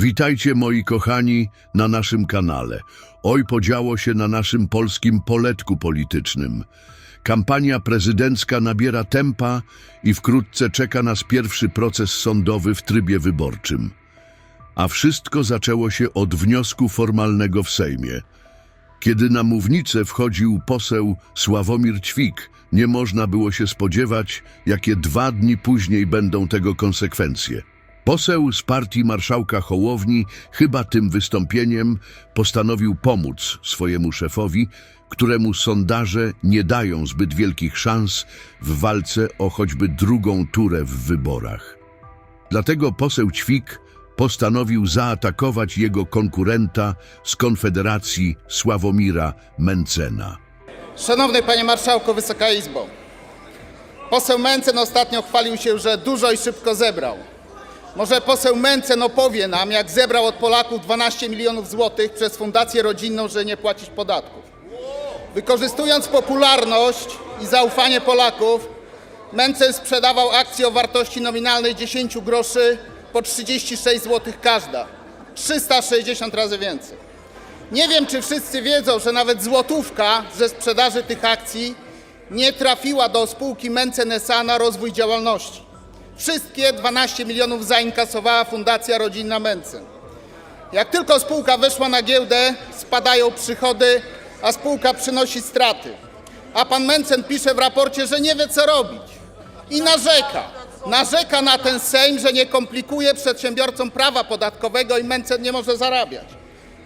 Witajcie moi kochani na naszym kanale. Oj podziało się na naszym polskim poletku politycznym. Kampania prezydencka nabiera tempa i wkrótce czeka nas pierwszy proces sądowy w trybie wyborczym. A wszystko zaczęło się od wniosku formalnego w Sejmie. Kiedy na mównicę wchodził poseł Sławomir Ćwik, nie można było się spodziewać, jakie dwa dni później będą tego konsekwencje. Poseł z partii marszałka Hołowni chyba tym wystąpieniem postanowił pomóc swojemu szefowi, któremu sondaże nie dają zbyt wielkich szans w walce o choćby drugą turę w wyborach. Dlatego poseł Ćwik postanowił zaatakować jego konkurenta z Konfederacji Sławomira Mencena. Szanowny Panie Marszałku, Wysoka Izbo. Poseł Mencen ostatnio chwalił się, że dużo i szybko zebrał. Może poseł Mencen opowie nam, jak zebrał od Polaków 12 milionów złotych przez Fundację Rodzinną, że nie płacić podatków. Wykorzystując popularność i zaufanie Polaków, Mencen sprzedawał akcje o wartości nominalnej 10 groszy po 36 zł każda. 360 razy więcej. Nie wiem, czy wszyscy wiedzą, że nawet złotówka ze sprzedaży tych akcji nie trafiła do spółki Mencen S.A. na rozwój działalności. Wszystkie 12 milionów zainkasowała Fundacja Rodzinna Mencen. Jak tylko spółka weszła na giełdę, spadają przychody, a spółka przynosi straty. A pan Mencen pisze w raporcie, że nie wie co robić. I narzeka. Narzeka na ten Sejm, że nie komplikuje przedsiębiorcom prawa podatkowego i Mencen nie może zarabiać.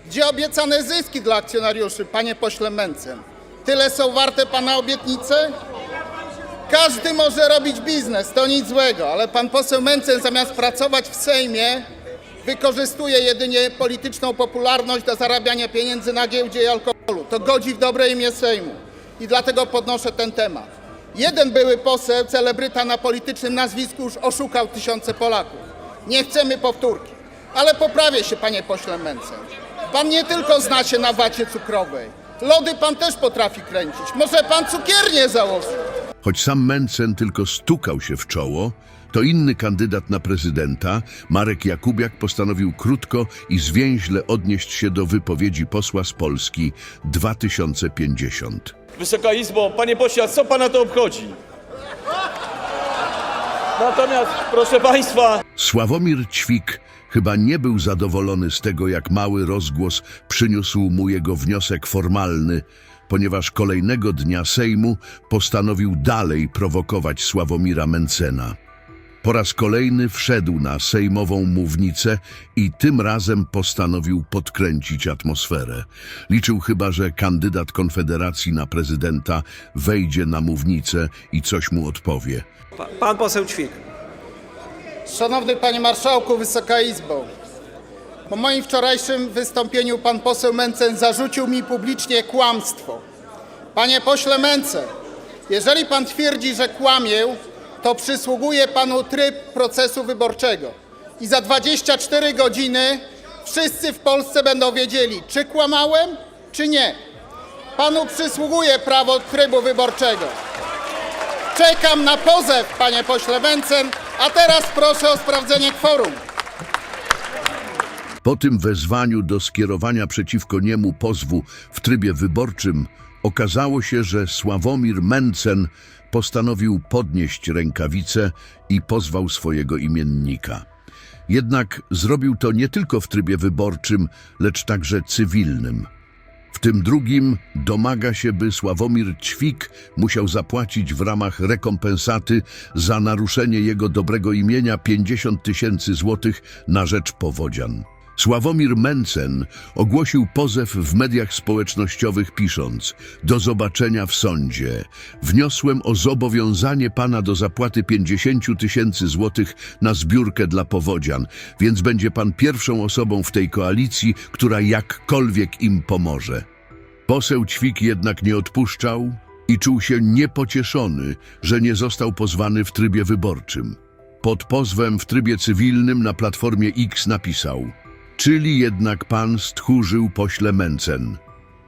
Gdzie obiecane zyski dla akcjonariuszy, panie pośle Mencen? Tyle są warte pana obietnice? Każdy może robić biznes, to nic złego, ale pan poseł Mencen zamiast pracować w Sejmie wykorzystuje jedynie polityczną popularność do zarabiania pieniędzy na giełdzie i alkoholu. To godzi w dobre imię Sejmu i dlatego podnoszę ten temat. Jeden były poseł, celebryta na politycznym nazwisku już oszukał tysiące Polaków. Nie chcemy powtórki, ale poprawię się, panie pośle Mencen. Pan nie tylko zna się na wacie cukrowej. Lody pan też potrafi kręcić. Może pan cukiernię założyć? Choć sam Mencen tylko stukał się w czoło, to inny kandydat na prezydenta, Marek Jakubiak, postanowił krótko i zwięźle odnieść się do wypowiedzi posła z Polski 2050. Wysoka Izbo, panie pośle, co pana to obchodzi? Natomiast, proszę państwa, Sławomir Ćwik chyba nie był zadowolony z tego, jak mały rozgłos przyniósł mu jego wniosek formalny, ponieważ kolejnego dnia Sejmu postanowił dalej prowokować Sławomira Mencena. Po raz kolejny wszedł na sejmową mównicę i tym razem postanowił podkręcić atmosferę. Liczył chyba, że kandydat Konfederacji na prezydenta wejdzie na mównicę i coś mu odpowie. Pa, pan poseł Ćwik. Szanowny Panie Marszałku, Wysoka Izbo. Po moim wczorajszym wystąpieniu pan poseł Mencen zarzucił mi publicznie kłamstwo. Panie pośle Mencen, jeżeli pan twierdzi, że kłamię, to przysługuje panu tryb procesu wyborczego. I za 24 godziny wszyscy w Polsce będą wiedzieli, czy kłamałem, czy nie. Panu przysługuje prawo trybu wyborczego. Czekam na pozew, panie pośle Mencen, a teraz proszę o sprawdzenie kworum. Po tym wezwaniu do skierowania przeciwko niemu pozwu w trybie wyborczym okazało się, że Sławomir Mencen postanowił podnieść rękawice i pozwał swojego imiennika. Jednak zrobił to nie tylko w trybie wyborczym, lecz także cywilnym. W tym drugim domaga się, by Sławomir Ćwik musiał zapłacić w ramach rekompensaty za naruszenie jego dobrego imienia 50 tysięcy złotych na rzecz powodzian. Sławomir Mencen ogłosił pozew w mediach społecznościowych pisząc Do zobaczenia w sądzie. Wniosłem o zobowiązanie pana do zapłaty 50 tysięcy złotych na zbiórkę dla powodzian, więc będzie pan pierwszą osobą w tej koalicji, która jakkolwiek im pomoże. Poseł Ćwik jednak nie odpuszczał i czuł się niepocieszony, że nie został pozwany w trybie wyborczym. Pod pozwem w trybie cywilnym na Platformie X napisał Czyli jednak pan stchórzył pośle Mencen.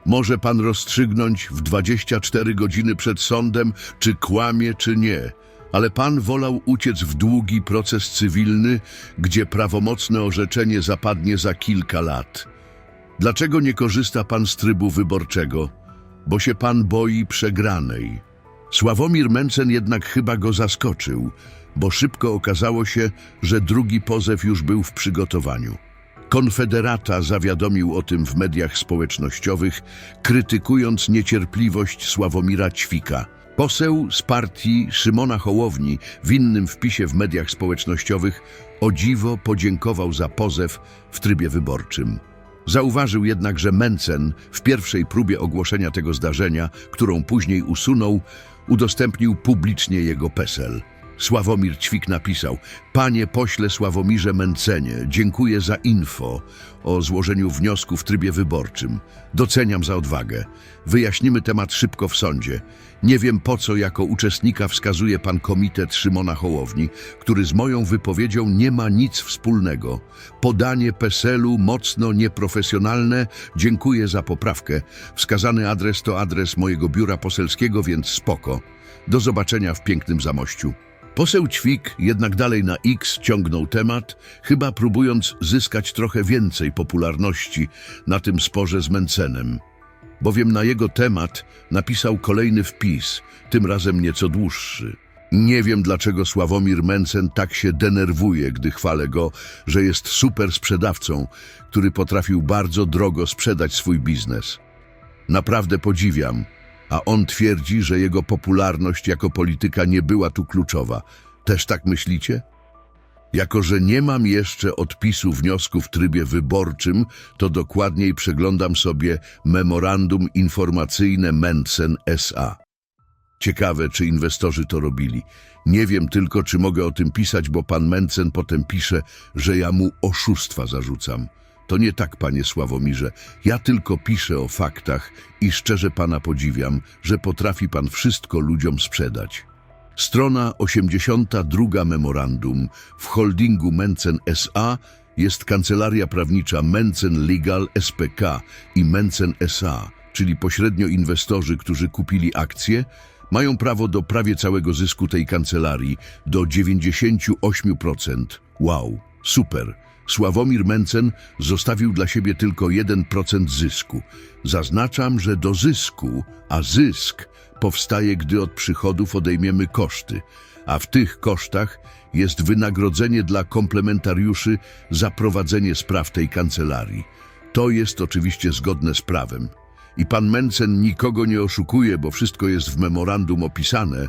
Może pan rozstrzygnąć w 24 godziny przed sądem, czy kłamie, czy nie. Ale pan wolał uciec w długi proces cywilny, gdzie prawomocne orzeczenie zapadnie za kilka lat. Dlaczego nie korzysta pan z trybu wyborczego? Bo się pan boi przegranej. Sławomir Mencen jednak chyba go zaskoczył, bo szybko okazało się, że drugi pozew już był w przygotowaniu. Konfederata zawiadomił o tym w mediach społecznościowych, krytykując niecierpliwość Sławomira Ćwika. Poseł z partii Szymona Hołowni w innym wpisie w mediach społecznościowych o dziwo podziękował za pozew w trybie wyborczym. Zauważył jednak, że Mencen w pierwszej próbie ogłoszenia tego zdarzenia, którą później usunął, udostępnił publicznie jego PESEL. Sławomir Ćwik napisał: Panie pośle Sławomirze Mencenie, dziękuję za info o złożeniu wniosku w trybie wyborczym. Doceniam za odwagę. Wyjaśnimy temat szybko w sądzie. Nie wiem po co jako uczestnika wskazuje pan komitet Szymona Hołowni, który z moją wypowiedzią nie ma nic wspólnego. Podanie PESEL-u mocno nieprofesjonalne. Dziękuję za poprawkę. Wskazany adres to adres mojego biura poselskiego, więc spoko. Do zobaczenia w pięknym Zamościu. Poseł Ćwik jednak dalej na X ciągnął temat, chyba próbując zyskać trochę więcej popularności na tym sporze z Mencenem. Bowiem na jego temat napisał kolejny wpis, tym razem nieco dłuższy. Nie wiem, dlaczego Sławomir Mencen tak się denerwuje, gdy chwalę go, że jest super sprzedawcą, który potrafił bardzo drogo sprzedać swój biznes. Naprawdę podziwiam, a on twierdzi, że jego popularność jako polityka nie była tu kluczowa. Też tak myślicie? Jako, że nie mam jeszcze odpisu wniosku w trybie wyborczym, to dokładniej przeglądam sobie memorandum informacyjne Mencen S.A. Ciekawe, czy inwestorzy to robili. Nie wiem tylko, czy mogę o tym pisać, bo pan Mencen potem pisze, że ja mu oszustwa zarzucam. To nie tak, panie Sławomirze. Ja tylko piszę o faktach i szczerze pana podziwiam, że potrafi pan wszystko ludziom sprzedać. Strona 82 memorandum w holdingu Mencen S.A. jest kancelaria prawnicza Mencen Legal SPK i Mencen S.A., czyli pośrednio inwestorzy, którzy kupili akcje, mają prawo do prawie całego zysku tej kancelarii, do 98%. Wow, super. Sławomir Mencen zostawił dla siebie tylko 1% zysku. Zaznaczam, że do zysku, a zysk powstaje, gdy od przychodów odejmiemy koszty, a w tych kosztach jest wynagrodzenie dla komplementariuszy za prowadzenie spraw tej kancelarii. To jest oczywiście zgodne z prawem. I pan Mencen nikogo nie oszukuje, bo wszystko jest w memorandum opisane.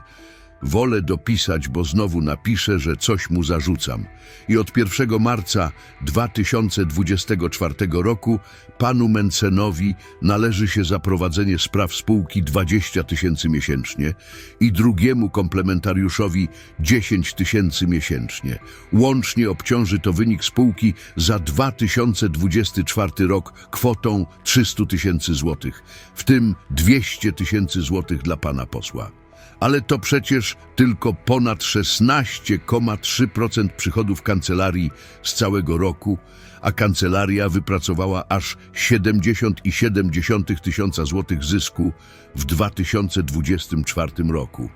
Wolę dopisać, bo znowu napiszę, że coś mu zarzucam. I od 1 marca 2024 roku panu Mencenowi należy się za prowadzenie spraw spółki 20 tysięcy miesięcznie i drugiemu komplementariuszowi 10 tysięcy miesięcznie. Łącznie obciąży to wynik spółki za 2024 rok kwotą 300 tysięcy złotych, w tym 200 tysięcy złotych dla pana posła ale to przecież tylko ponad 16,3% przychodów kancelarii z całego roku, a kancelaria wypracowała aż 70,7 tysiąca złotych zysku w 2024 roku.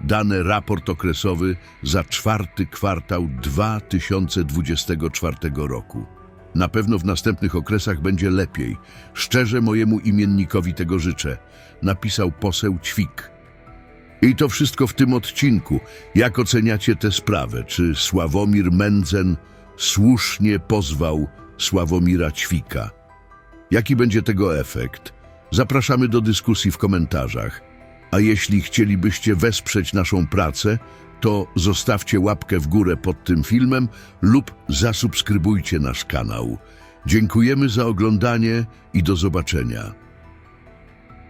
Dane raport okresowy za czwarty kwartał 2024 roku. Na pewno w następnych okresach będzie lepiej. Szczerze mojemu imiennikowi tego życzę, napisał poseł Ćwik. I to wszystko w tym odcinku. Jak oceniacie tę sprawę? Czy Sławomir Mędzen słusznie pozwał Sławomira Ćwika? Jaki będzie tego efekt? Zapraszamy do dyskusji w komentarzach. A jeśli chcielibyście wesprzeć naszą pracę, to zostawcie łapkę w górę pod tym filmem lub zasubskrybujcie nasz kanał. Dziękujemy za oglądanie i do zobaczenia.